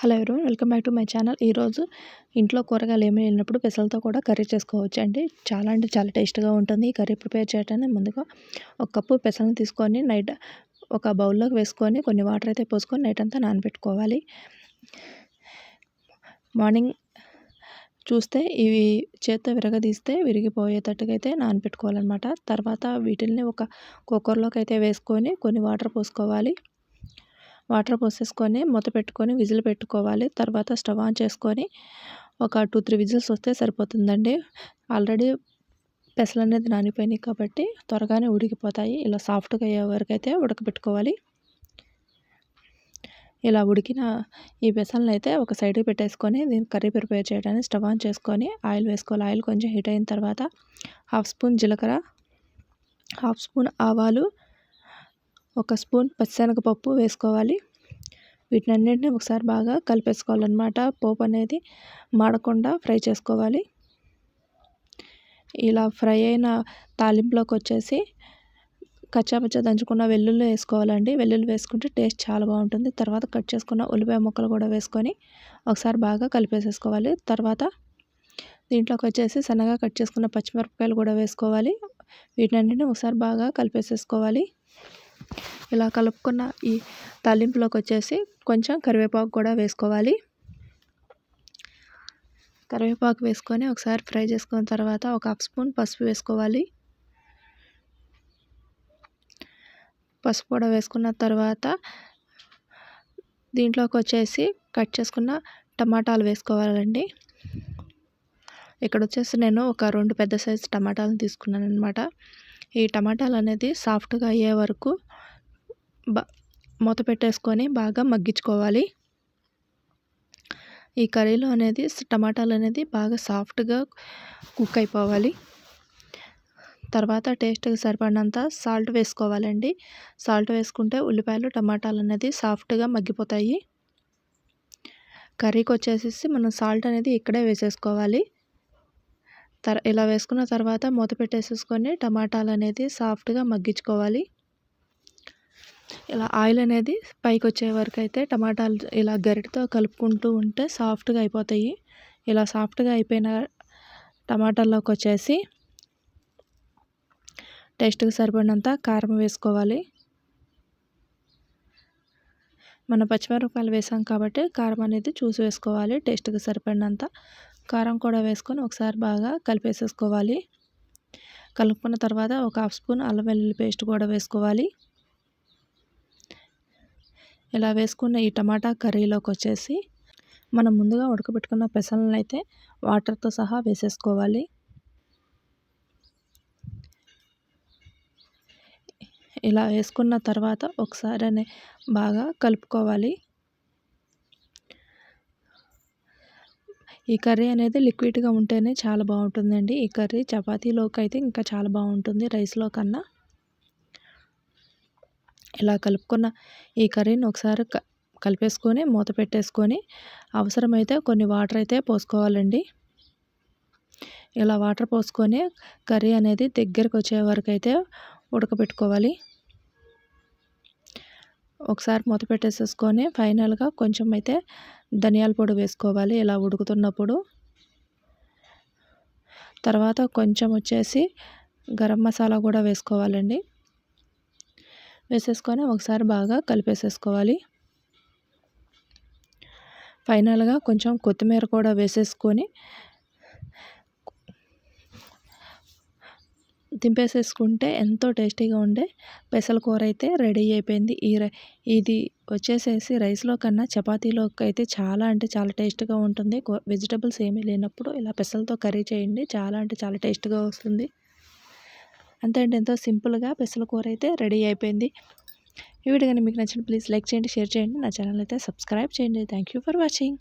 Hello ఎవరు welcome back to my channel. ఈరోజు ఇంట్లో కూరగాయలు ఏమీ లేనప్పుడు పెసలతో కూడా కర్రీ చేసుకోవచ్చు అండి. చాలా అంటే చాలా టేస్ట్గా ఉంటుంది. ఈ కర్రీ ప్రిపేర్ చేయడానికి ముందుగా ఒక కప్పు పెసలను తీసుకొని నైట్ ఒక బౌల్లోకి వేసుకొని కొన్ని వాటర్ అయితే పోసుకొని నైట్ అంతా నానబెట్టుకోవాలి. మార్నింగ్ చూస్తే ఇవి చేత్తో విరగదీస్తే విరిగిపోయేటట్టుగా అయితే నానబెట్టుకోవాలన్నమాట. తర్వాత వీటిల్ని ఒక కుక్కర్లోకి అయితే వేసుకొని కొన్ని వాటర్ పోసుకోవాలి. వాటర్ పోసేసుకొని మూత పెట్టుకొని విజిల్ పెట్టుకోవాలి. తర్వాత స్టవ్ ఆన్ చేసుకొని ఒక టూ త్రీ విజిల్స్ వస్తే సరిపోతుందండి. ఆల్రెడీ పెసలు అనేది నానిపోయినాయి కాబట్టి త్వరగానే ఉడికిపోతాయి. ఇలా సాఫ్ట్గా అయ్యే వరకు అయితే ఉడకబెట్టుకోవాలి. ఇలా ఉడికిన ఈ పెసలను అయితే ఒక సైడ్కి పెట్టేసుకొని దీన్ని కర్రీ ప్రిపేర్ చేయడానికి స్టవ్ ఆన్ చేసుకొని ఆయిల్ వేసుకోవాలి. ఆయిల్ కొంచెం హీట్ అయిన తర్వాత హాఫ్ స్పూన్ జీలకర్ర హాఫ్ స్పూన్ ఆవాలు ఒక స్పూన్ పచ్చిశనగపప్పు వేసుకోవాలి. వీటినన్నింటినీ ఒకసారి బాగా కలిపేసుకోవాలన్నమాట. పోపు అనేది మాడకుండా ఫ్రై చేసుకోవాలి. ఇలా ఫ్రై అయిన తాలింపులోకి వచ్చేసి కచ్చాపచ్చ దంచుకున్న వెల్లుల్లి వేసుకోవాలండి. వెల్లుల్లి వేసుకుంటే టేస్ట్ చాలా బాగుంటుంది. తర్వాత కట్ చేసుకున్న ఉల్లిపాయ ముక్కలు కూడా వేసుకొని ఒకసారి బాగా కలిపేసేసుకోవాలి. తర్వాత దీంట్లోకి వచ్చేసి సన్నగా కట్ చేసుకున్న పచ్చిమిరపకాయలు కూడా వేసుకోవాలి. వీటినన్నింటినీ ఒకసారి బాగా కలిపేసేసుకోవాలి. ఇలా కలుపుకున్న ఈ తాలింపులోకి వచ్చేసి కొంచెం కరివేపాకు కూడా వేసుకోవాలి. కరివేపాకు వేసుకొని ఒకసారి ఫ్రై చేసుకున్న తర్వాత ఒక హాఫ్ స్పూన్ పసుపు వేసుకోవాలి. పసుపు కూడా వేసుకున్న తర్వాత దీంట్లోకి వచ్చేసి కట్ చేసుకున్న టమాటాలు వేసుకోవాలండి. ఇక్కడ వచ్చేసి నేను ఒక రెండు పెద్ద సైజు టమాటాలను తీసుకున్నాను అనమాట ఈ టమాటాలు అనేది సాఫ్ట్గా అయ్యే వరకు బ మూత పెట్టేసుకొని బాగా మగ్గించుకోవాలి. ఈ కర్రీలో అనేది టమాటాలు అనేది బాగా సాఫ్ట్గా కుక్ అయిపోవాలి. తర్వాత టేస్ట్కి సరిపడినంత సాల్ట్ వేసుకోవాలండి. సాల్ట్ వేసుకుంటే ఉల్లిపాయలు టమాటాలు అనేది సాఫ్ట్గా మగ్గిపోతాయి. కర్రీకి వచ్చేసేసి మనం సాల్ట్ అనేది ఇక్కడే వేసేసుకోవాలి. తర్ ఇలా వేసుకున్న తర్వాత మూత పెట్టేసేసుకొని టమాటాలు అనేది సాఫ్ట్గా మగ్గించుకోవాలి. ఇలా ఆయిల్ అనేది పైకి వచ్చే వరకు అయితే టమాటాలు ఇలా గరిటతో కలుపుకుంటూ ఉంటే సాఫ్ట్గా అయిపోతాయి. ఇలా సాఫ్ట్గా అయిపోయిన టమాటాల్లోకి వచ్చేసి టేస్ట్కి సరిపడినంత కారం వేసుకోవాలి. మన పచ్చిమిరపకాయలు వేసాం కాబట్టి కారం అనేది చూసి వేసుకోవాలి టేస్ట్కి సరిపడినంత కారం కూడా వేసుకొని ఒకసారి బాగా కలిపేసేసుకోవాలి. కలుపుకున్న తర్వాత ఒక హాఫ్ స్పూన్ అల్లం వెల్లుల్లి పేస్ట్ కూడా వేసుకోవాలి. ఇలా వేసుకున్న ఈ టమాటా కర్రీలోకి వచ్చేసి మనం ముందుగా ఉడకబెట్టుకున్న పెసలను అయితే వాటర్తో సహా వేసేసుకోవాలి. ఇలా వేసుకున్న తర్వాత ఒకసారి బాగా కలుపుకోవాలి. ఈ కర్రీ అనేది లిక్విడ్గా ఉంటేనే చాలా బాగుంటుందండి. ఈ కర్రీ చపాతీలోకి అయితే ఇంకా చాలా బాగుంటుంది రైస్లో కన్నా. ఇలా కలుపుకున్న ఈ కర్రీని ఒకసారి కలిపేసుకొని మూత పెట్టేసుకొని అవసరమైతే కొన్ని వాటర్ అయితే పోసుకోవాలండి. ఇలా వాటర్ పోసుకొని కర్రీ అనేది దగ్గరకు వచ్చే వరకు అయితే ఉడకబెట్టుకోవాలి. ఒకసారి మూత పెట్టేసేసుకొని ఫైనల్గా కొంచెం అయితే ధనియాల పొడి వేసుకోవాలి ఇలా ఉడుకుతున్నప్పుడు. తర్వాత కొంచెం వచ్చేసి గరం మసాలా కూడా వేసుకోవాలండి. వేసేసుకొని ఒకసారి బాగా కలిపేసేసుకోవాలి. ఫైనల్గా కొంచెం కొత్తిమీర కూడా వేసేసుకొని దింపేసేసుకుంటే ఎంతో టేస్టీగా ఉండే పెసల కూర అయితే రెడీ అయిపోయింది. ఈ ఇది వచ్చేసేసి రైస్లో కన్నా చపాతీలోకి అయితే చాలా అంటే చాలా టేస్ట్గా ఉంటుంది. వెజిటబుల్స్ ఏమీ లేనప్పుడు ఇలా పెసలతో కర్రీ చేయండి. చాలా అంటే చాలా టేస్ట్గా వస్తుంది. అంతే అంటే ఎంతో సింపుల్గా పెసల కూర అయితే రెడీ అయిపోయింది. ఈ వీడియో కానీ మీకు నచ్చిన ప్లీజ్ లైక్ చేయండి షేర్ చేయండి. నా ఛానల్ అయితే సబ్స్క్రైబ్ చేయండి. Thank you for watching.